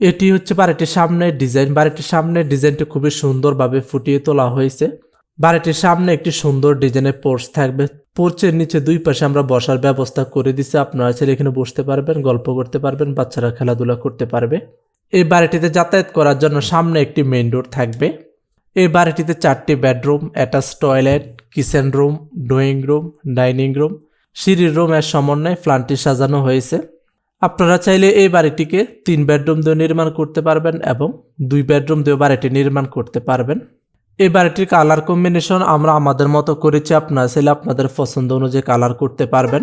এটি হচ্ছে বাড়িটির সামনের ডিজাইন বাড়িটির সামনের ডিজাইনটি খুবই সুন্দরভাবে ফুটিয়ে তোলা হয়েছে। বাড়িটির সামনে একটি সুন্দর ডিজাইনের পোর্চ থাকবে। পোর্চের নিচে দুই পাশে আমরা বসার ব্যবস্থা করে দিছি আপনারা ছেলে এখানে বসতে পারবেন, গল্প করতে পারবেন, বাচ্চারা খেলাধুলা করতে পারবে। এই বাড়িটিতে যাতায়াত করার জন্য সামনে একটি মেইন ডোর থাকবে। এই বাড়িটিতে চারটি bedroom attach toilet kitchen room drawing room dining room সিঁড়ির রুমের সমন্বয়ে ফ্ল্যাটটি সাজানো হয়েছে। আপনারা চাইলে এই বাড়িটিকে তিন বেডরুম দিয়ে নির্মাণ করতে পারবেন এবং দুই বেডরুম দিয়ে বাড়িটি নির্মাণ করতে পারবেন। এই বাড়িটির কালার কম্বিনেশন আমরা আমাদের মতো করেছি, আপনারা চাইলে আপনাদের পছন্দ অনুযায়ী কালার করতে পারবেন।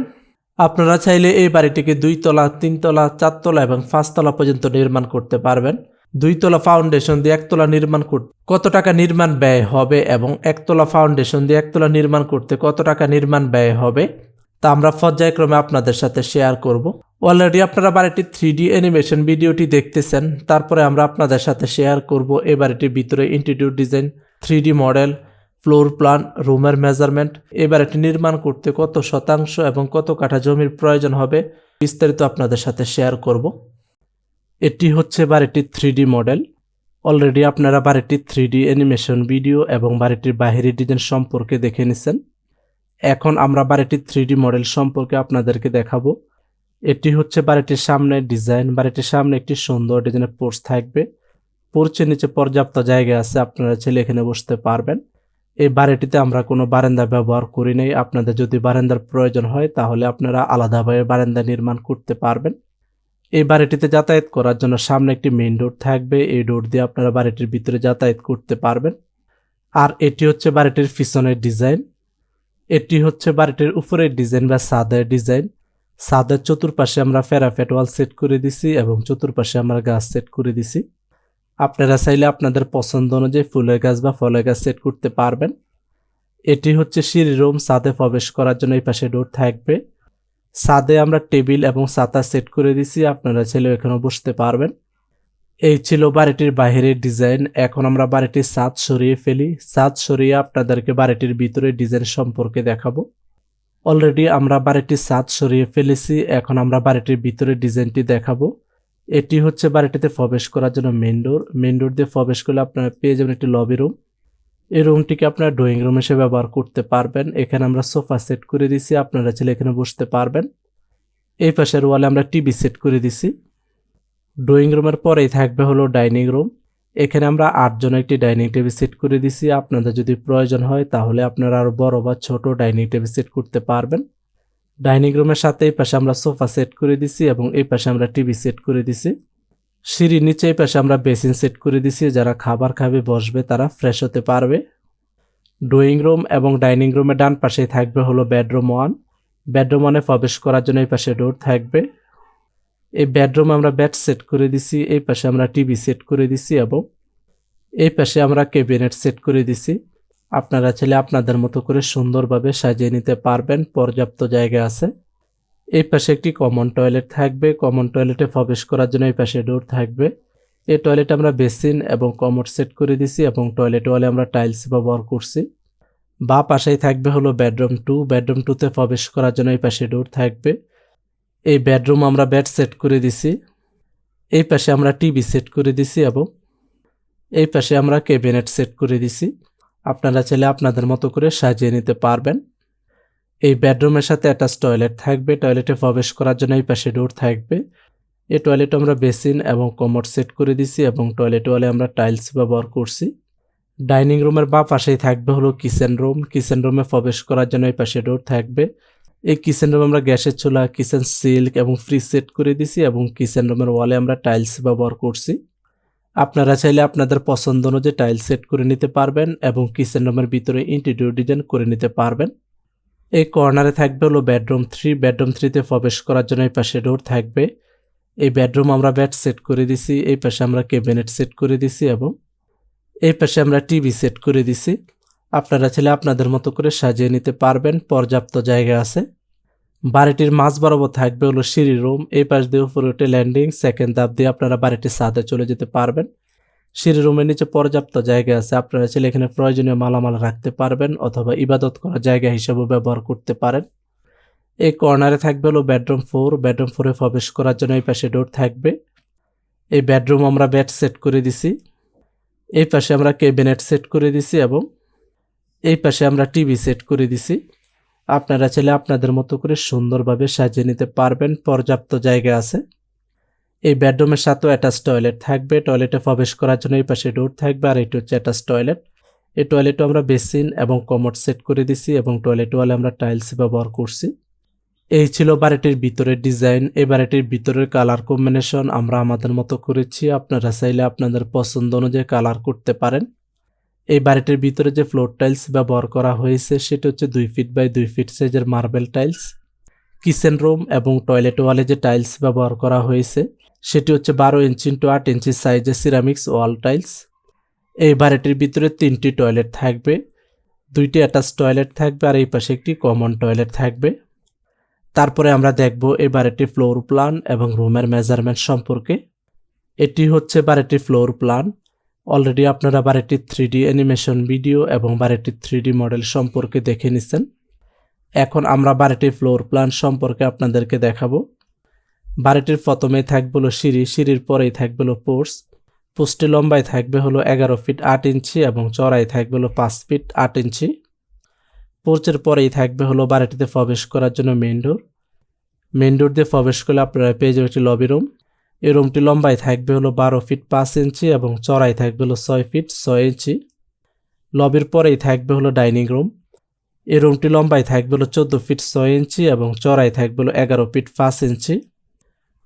আপনারা চাইলে এই বাড়িটিকে দুই তলা তিনতলা চারতলা এবং পাঁচতলা পর্যন্ত নির্মাণ করতে পারবেন। দুইতলা ফাউন্ডেশন দিয়ে একতলা নির্মাণ করতে কত টাকা নির্মাণ ব্যয় হবে এবং একতলা ফাউন্ডেশন দিয়ে একতলা নির্মাণ করতে কত টাকা নির্মাণ ব্যয় হবে? তা আমরা পর্যায়ক্রমে আপনাদের সাথে শেয়ার করব। অলরেডি আপনারা বাড়িটি থ্রি ডি অ্যানিমেশন ভিডিওটি দেখতেছেন, তারপরে আমরা আপনাদের সাথে শেয়ার করব এই বাড়িটির ভিতরে ইন্টিটিউড design three D model floor plan রুমের মেজারমেন্ট এই বাড়িটি নির্মাণ করতে কত শতাংশ এবং কত কাঠা জমির প্রয়োজন হবে বিস্তারিত আপনাদের সাথে শেয়ার করব। এটি হচ্ছে বাড়িটির থ্রি ডি মডেল অলরেডি আপনারা বাড়িটির থ্রি ডি অ্যানিমেশন ভিডিও এবং বাড়িটির বাহিরি ডিজাইন সম্পর্কে দেখে নিছেন। এখন আমরা বাড়িটির থ্রি মডেল সম্পর্কে আপনাদেরকে দেখাবো। এটি হচ্ছে বাড়িটির সামনে ডিজাইন বাড়িটির সামনে একটি সুন্দর ডিজাইনের পোর্চ থাকবে। পোর্চের নিচে পর্যাপ্ত জায়গা আছে, আপনারা ছেলে এখানে বসতে পারবেন। এই বাড়িটিতে আমরা কোনো বারান্দা ব্যবহার করি নাই। আপনাদের যদি বারান্দার প্রয়োজন হয়, তাহলে আপনারা আলাদাভাবে বারান্দা নির্মাণ করতে পারবেন। এই বাড়িটিতে যাতায়াত করার জন্য সামনে একটি মেইন ডোর থাকবে। এই ডোর দিয়ে আপনারা বাড়িটির ভিতরে যাতায়াত করতে পারবেন। আর এটি হচ্ছে বাড়িটির পিছনের ডিজাইন এটি হচ্ছে বাড়িটির উপরের ডিজাইন বা সাদের ডিজাইন। সাদের চতুর্পাশে আমরা ফেরাফেট ওয়াল সেট করে দিছি এবং চতুর্পাশে আমরা গাছ সেট করে দিছি। আপনারা চাইলে আপনাদের পছন্দ অনুযায়ী ফুলের গাছ বা ফলের গাছ সেট করতে পারবেন। এটি হচ্ছে সিঁড়ি রুম, সাদে প্রবেশ করার জন্য এই পাশে ডোর থাকবে। সাদে আমরা টেবিল এবং সাতা সেট করে দিছি, আপনারা ছেলে এখানে বসতে পারবেন। এই ছিল বাড়িটির বাহিরের ডিজাইন। এখন আমরা বাড়িটির ছাদ সরিয়ে ফেলি। ছাদ সরিয়ে আপনাদেরকে বাড়িটির ভিতরে ডিজাইন সম্পর্কে দেখাবো। অলরেডি আমরা বাড়িটির ছাদ সরিয়ে ফেলেছি। এখন আমরা বাড়িটির ভিতরে ডিজাইনটি দেখাবো। এটি হচ্ছে বাড়িটিতে প্রবেশ করার জন্য মেন ডোর মেন ডোর দিয়ে প্রবেশ করলে আপনারা পেয়ে যাবেন একটি লবি রুম এই রুমটিকে আপনারা ড্রয়িং রুম হিসেবে ব্যবহার করতে পারবেন। এখানে আমরা সোফা সেট করে দিছি আপনারা চাইলে এখানে বসতে পারবেন। এই পাশের ওয়ালে আমরা টিভি সেট করে দিছি ড্রয়িং রুমের পরেই থাকবে হলো ডাইনিং রুম এখানে আমরা আটজন একটি ডাইনিং টেবিল সেট করে দিছি। আপনাদের যদি প্রয়োজন হয়, তাহলে আপনারা আরও বড় বা ছোট ডাইনিং টেবিল সেট করতে পারবেন। ডাইনিং রুমের সাথে এই পাশে আমরা সোফা সেট করে দিছি এবং এই পাশে আমরা টিভি সেট করে দিছি। সিঁড়ির নিচে এই পাশে আমরা বেসিন সেট করে দিছি। যারা খাবার খাবে, বসবে, তারা ফ্রেশ হতে পারবে। ড্রয়িং রুম এবং ডাইনিং রুমের ডান পাশেই থাকবে হলো বেডরুম ওয়ান বেডরুম ওয়ানে প্রবেশ করার জন্য এই পাশে ডোর থাকবে। এই বেডরুম আমরা বেড সেট করে দিছি, এই পাশে আমরা টিভি সেট করে দিছি এবং এই পাশে আমরা ক্যাবিনেট সেট করে দিছি। আপনারা চাইলে আপনাদের মতো করে সুন্দরভাবে সাজিয়ে নিতে পারবেন, পর্যাপ্ত জায়গা আছে। এই পাশে একটি কমন টয়লেট থাকবে কমন টয়লেটে প্রবেশ করার জন্য এই পাশে ডোর থাকবে। এই টয়লেটে আমরা বেসিন এবং কমোড সেট করে দিছি এবং টয়লেট ওয়ালে আমরা টাইলস ব্যবহার করছি। বা পাশেই থাকবে হলো বেডরুম টু বেডরুম টুতে প্রবেশ করার জন্য এই পাশে ডোর থাকবে। এই বেডরুম আমরা বেড সেট করে দিছি। এই পাশে আমরা টিভি সেট করে দিছি এবং এই পাশে আমরা ক্যাবিনেট সেট করে দিছি। আপনারা চাইলে আপনাদের মতো করে সাজিয়ে নিতে পারবেন। এই বেডরুমের সাথে অ্যাটাচ টয়লেট থাকবে। টয়লেটে প্রবেশ করার জন্য এই পাশে ডোর থাকবে। এই টয়লেট আমরা বেসিন এবং কমোড সেট করে দিছি এবং টয়লেট ওয়ালে আমরা টাইলস ব্যবহার করছি। ডাইনিং রুমের বা পাশেই থাকবে হলো কিচেন রুম কিচেন রুমে প্রবেশ করার জন্য এই পাশে ডোর থাকবে। এই কিচেন রুমে আমরা গ্যাসের চুলা কিচেন সিল্ক এবং ফ্রিজ সেট করে দিছি এবং কিচেন রুমের ওয়ালে আমরা টাইলস ব্যবহার করছি। আপনারা চাইলে আপনাদের পছন্দ অনুযায়ী টাইলস সেট করে নিতে পারবেন এবং কিচেন রুমের ভিতরে ইন্টেরিয়র ডিজাইন করে নিতে পারবেন। এই কর্নারে থাকবে হলো বেডরুম থ্রি বেডরুম থ্রিতে প্রবেশ করার জন্য এই পাশে ডোর থাকবে। এই বেডরুম আমরা বেড সেট করে দিছি। এই পাশে আমরা ক্যাবিনেট সেট করে দিছি এবং এই পাশে আমরা টিভি সেট করে দিছি। আপনারা ছেলে আপনাদের মতো করে সাজিয়ে নিতে পারবেন, পর্যাপ্ত জায়গা আছে। বাড়িটির মাঝ বরাবর থাকবে হলো সিঁড়ি রুম, এই পাশ দিয়ে উপরে উঠে ল্যান্ডিং সেকেন্ড ধাপ দিয়ে আপনারা বাড়িটির ছাদে চলে যেতে পারবেন। সিঁড়ি রুমের নিচে পর্যাপ্ত জায়গা আছে, আপনারা চাইলে এখানে প্রয়োজনীয় মালামাল রাখতে পারবেন অথবা ইবাদত করা জায়গা হিসেবে ব্যবহার করতে পারেন। এই কর্নারে থাকবে হলো বেডরুম ফোর বেডরুম ফোরে প্রবেশ করার জন্য এই পাশে ডোর থাকবে। এই বেডরুম আমরা বেড সেট করে দিছি। এই পাশে আমরা ক্যাবিনেট সেট করে দিছি এবং এই পাশে আমরা টিভি সেট করে দিছি। আপনারা চাইলে আপনাদের মতো করে সুন্দরভাবে সাজিয়ে নিতে পারবেন, পর্যাপ্ত জায়গা আছে। এই বেডরুমের সাথেও অ্যাটাচ টয়লেট থাকবে। টয়লেটে প্রবেশ করার জন্য এই পাশে ডোর থাকবে আর এটি হচ্ছে অ্যাটাচ টয়লেট এই টয়লেটও আমরা বেসিন এবং কমোড সেট করে দিছি এবং টয়লেট ওয়ালে আমরা টাইলস ব্যবহার করছি। এই ছিল বাড়িটির ভিতরের ডিজাইন এই বাড়িটির ভিতরের কালার কম্বিনেশন আমরা আমাদের মতো করেছি। আপনারা চাইলে আপনাদের পছন্দ অনুযায়ী কালার করতে পারেন। এই বাড়িটির ভিতরে যে ফ্লোর টাইলস ব্যবহার করা হয়েছে, সেটা হচ্ছে দুই ফিট বাই দুই ফিট সাইজের মার্বেল টাইলস কিচেন রুম এবং টয়লেট ওয়ালে যে টাইলস ব্যবহার করা হয়েছে, সেটি হচ্ছে বারো ইঞ্চি ইন্টু আট ইঞ্চি সাইজের সিরামিক্স ওয়াল টাইলস এই বাড়িটির ভিতরে তিনটি টয়লেট থাকবে, দুইটি অ্যাটাচ টয়লেট থাকবে আর এই পাশে একটি কমন টয়লেট থাকবে। তারপরে আমরা দেখব এই বাড়িটির ফ্লোর প্ল্যান এবং রুমের মেজারমেন্ট সম্পর্কে। এটি হচ্ছে বাড়িটির ফ্লোর প্ল্যান অলরেডি আপনারা বাড়িটির থ্রি অ্যানিমেশন ভিডিও এবং বাড়িটির থ্রি মডেল সম্পর্কে দেখে নিছেন। এখন আমরা বাড়িটির ফ্লোর প্ল্যান সম্পর্কে আপনাদেরকে দেখাবো। বাড়িটির প্রথমেই থাকবে হলো সিঁড়ি, সিঁড়ির পরেই থাকবে হলো পোর্স পোস্টে লম্বায় থাকবে হলো এগারো ফিট আট ইঞ্চি এবং চড়াই থাকবে হলো পাঁচ ফিট আট ইঞ্চি। পোর্চের পরেই থাকবে হলো বাড়িটিতে প্রবেশ করার জন্য মেন ডোর মেন ডোর দিয়ে প্রবেশ করলে আপনারা পেয়ে যাবেন একটি লবি রুম এই রুমটি লম্বায় থাকবে হলো বারো ফিট পাঁচ ইঞ্চি এবং চড়াই থাকবে হলো ছয় ফিট ছয় ইঞ্চি। লবির পরেই থাকবে হলো ডাইনিং রুম। এই রুমটি লম্বায় থাকবে হলো চোদ্দ ফিট ছয় ইঞ্চি এবং চড়াই থাকবে হলো এগারো ফিট পাঁচ ইঞ্চি।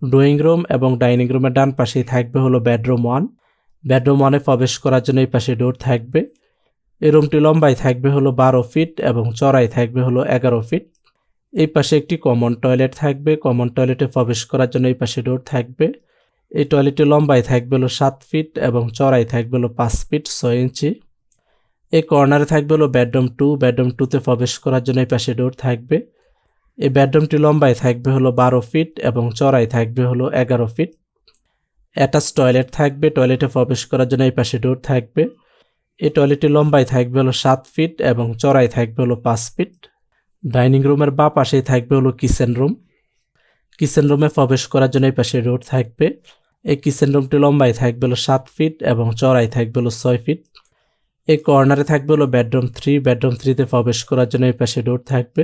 ড্রয়িং রুম এবং ডাইনিং রুমের ডান পাশেই থাকবে হলো বেডরুম ওয়ান। বেডরুম ওয়ানে প্রবেশ করার জন্য এই পাশে ডোর থাকবে। এই রুমটি লম্বায় থাকবে হলো বারো ফিট এবং চড়াই থাকবে হলো এগারো ফিট। এই পাশে একটি কমন টয়লেট থাকবে। কমন টয়লেটে প্রবেশ করার জন্য এই পাশে ডোর থাকবে। এই টয়লেটটি লম্বায় থাকবে হলো সাত ফিট এবং চড়াই থাকবে হলো পাঁচ ফিট ছয় ইঞ্চি। এই কর্নারে থাকবে হলো বেডরুম টু বেডরুম টুতে প্রবেশ করার জন্য এই পাশে ডোর থাকবে। এই বেডরুমটি লম্বায় থাকবে হলো বারো ফিট এবং চড়াই থাকবে হলো এগারো ফিট অ্যাটাচ টয়লেট থাকবে। টয়লেটে প্রবেশ করার জন্য এই পাশে ডোর থাকবে। এই টয়লেটটি লম্বায় থাকবে হলো সাত ফিট এবং চড়াই থাকবে হলো পাঁচ ফিট ডাইনিং রুমের বা পাশেই থাকবে হলো কিচেন রুম। কিচেন রুমে প্রবেশ করার জন্য এই পাশে রোড থাকবে। এই কিচেন রুমটি লম্বায় থাকবে হলো সাত ফিট এবং চড়াই থাকবে হলো ছয় ফিট। এই কর্নারে থাকবে হলো বেডরুম থ্রি। বেডরুম থ্রিতে প্রবেশ করার জন্য এই পাশে ডোর থাকবে।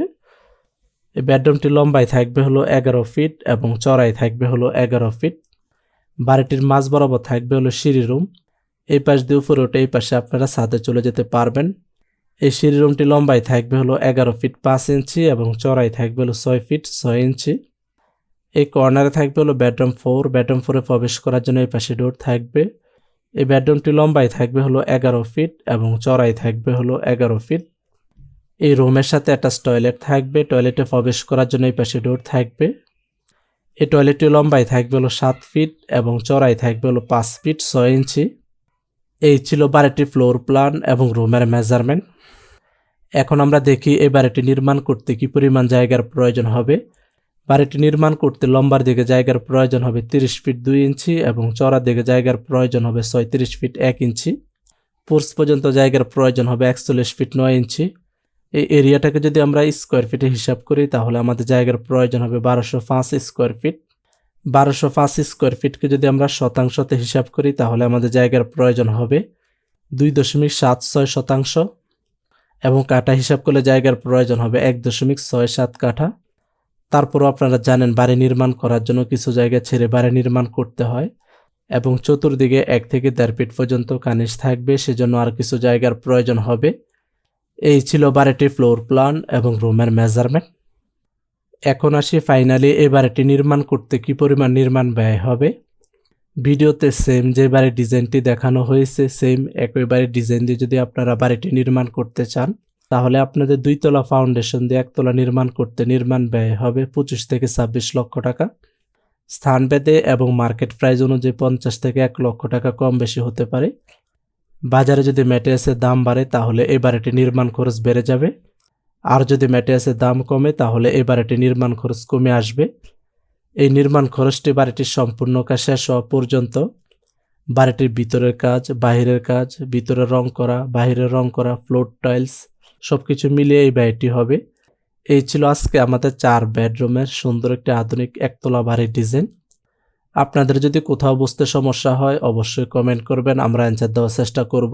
এই বেডরুমটি লম্বায় থাকবে হলো এগারো ফিট এবং চড়াই থাকবে হলো এগারো ফিট। বাড়িটির মাঝ বরাবর থাকবে হলো সিঁড়ি রুম। এই পাশ দিয়ে উপরে উঠে এই পাশে আপনারা ছাদে চলে যেতে পারবেন। এই সিঁড়ি রুমটি লম্বায় থাকবে হলো এগারো ফিট পাঁচ ইঞ্চি এবং চড়াই থাকবে হলো ছয় ফিট ছয় ইঞ্চি। এই কর্নারে থাকবে হলো বেডরুম ফোর। বেডরুম ফোরে প্রবেশ করার জন্য এই পাশে ডোর থাকবে। এই বেডরুমটি লম্বায় থাকবে হলো এগারো ফিট এবং চড়াই থাকবে হলো এগারো ফিট। এই রুমের সাথে অ্যাটাচ টয়লেট থাকবে। টয়লেটে প্রবেশ করার জন্য এই পাশে ডোর থাকবে। এই টয়লেটটি লম্বায় থাকবে হলো সাত ফিট এবং চড়াই থাকবে হলো পাঁচ ফিট ছয় ইঞ্চি। এই ছিল বাড়িটির ফ্লোর প্ল্যান এবং রুমের মেজারমেন্ট এখন আমরা দেখি এই বাড়িটি নির্মাণ করতে কি পরিমাণ জায়গার প্রয়োজন হবে। বাড়িটি নির্মাণ করতে লম্বার দিকে জায়গার প্রয়োজন হবে তিরিশ ফিট দুই ইঞ্চি এবং চড়ার দিকে জায়গার প্রয়োজন হবে ছয়ত্রিশ ফিট এক ইঞ্চি। পোর্স পর্যন্ত জায়গার প্রয়োজন হবে একচল্লিশ ফিট নয় ইঞ্চি। এই এরিয়াটাকে যদি আমরা স্কোয়ার ফিটে হিসাব করি, তাহলে আমাদের জায়গার প্রয়োজন হবে বারোশো পাঁচ স্কোয়ার ফিট বারোশো পাঁচ স্কোয়ার ফিটকে যদি আমরা শতাংশতে হিসাব করি, তাহলে আমাদের জায়গার প্রয়োজন হবে দুই দশমিক সাত ছয় শতাংশ এবং কাঠা হিসাব করলে জায়গার প্রয়োজন হবে এক দশমিক ছয় সাত কাঠা। তারপরও আপনারা জানেন বাড়ি নির্মাণ করার জন্য কিছু জায়গা ছেড়ে বাড়ি নির্মাণ করতে হয় এবং চতুর্দিকে এক থেকে দেড় ফিট পর্যন্ত কানিস থাকবে, সেজন্য আর কিছু জায়গার প্রয়োজন হবে। এই ছিল বাড়িটির ফ্লোর প্ল্যান এবং রুমের মেজারমেন্ট এখন আসি ফাইনালি এই বাড়িটি নির্মাণ করতে কি পরিমাণ নির্মাণ ব্যয় হবে? ভিডিওতে সেম যে বাড়ির ডিজাইনটি দেখানো হয়েছে সেম একই বাড়ির ডিজাইন দিয়ে যদি আপনারা বাড়িটি নির্মাণ করতে চান, তাহলে আপনাদের দুইতলা ফাউন্ডেশন দিয়ে একতলা নির্মাণ করতে নির্মাণ ব্যয় হবে পঁচিশ থেকে ছাব্বিশ লক্ষ টাকা। স্থানভেদে এবং মার্কেট প্রাইস অনুযায়ী পঞ্চাশ থেকে এক লক্ষ টাকা কম বেশি হতে পারে। বাজারে যদি ম্যাটেরিয়ালসের দাম বাড়ে, তাহলে এই বাড়িটি নির্মাণ খরচ বেড়ে যাবে। আর যদি ম্যাটেরিয়ালসের দাম কমে, তাহলে এই বাড়িটি নির্মাণ খরচ কমে আসবে। এই নির্মাণ খরচটি বাড়িটির সম্পূর্ণ কাজ শেষ হওয়া পর্যন্ত। বাড়িটির ভিতরের কাজ, বাহিরের কাজ, ভিতরে রং করা বাইরে রং করা, ফ্লোর টাইলস সব কিছু মিলিয়ে এই বাড়িটি হবে। এই ছিল আজকে আমাদের চার বেডরুমের সুন্দর একটি আধুনিক একতলা বাড়ির ডিজাইন। আপনাদের যদি কোথাও বুঝতে সমস্যা হয়, অবশ্যই কমেন্ট করবেন, আমরা অ্যান্সার দেওয়ার চেষ্টা করব।